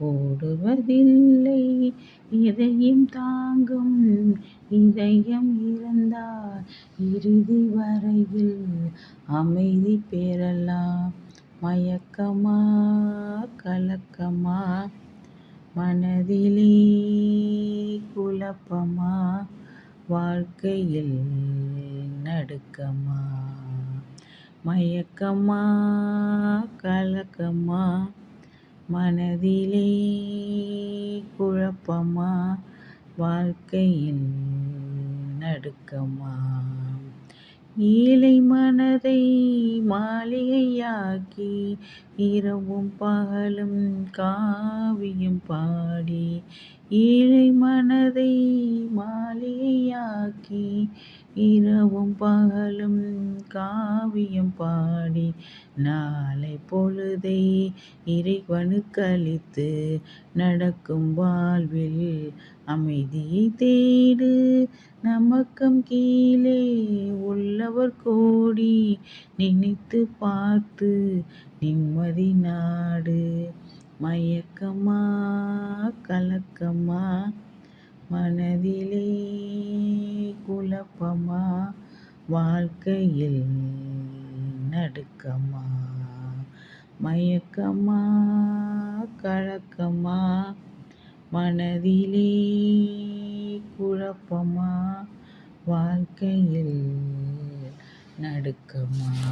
ஓடுவதில்லை. இதயம் தாங்கும் இதயம் இருந்தால் இறுதி வரையில் அமைதி பெறலாம் மயக்கமா கலக்கமா மனதிலே குழப்பமா வாழ்க்கையில் நடுக்கமா மயக்கமா கலக்கமா மனதிலே குழப்பமா? வாழ்க்கையில் நடுக்கமா? ஏழை மனதை மாளிகையாக்கி இரவும் பகலும் காவியம் பாடி ஏழை மனதை நோக்கி இரவும் பகலும் காவியம் பாடி நாளை பொழுதை இறைவனுக்களித்து நடக்கும் வாழ்வில் அமைதியை தேடு. நமக்கம் கீழே உள்ளவர் கோடி நினைத்து பார்த்து நிம்மதி நாடு. மயக்கமா கலக்கமா மனதிலே குழப்பமா? வாழ்க்கையில் நடுக்கமா? மயக்கமா? கழக்கமா மனதிலே குழப்பமா? வாழ்க்கையில் நடுக்கமா?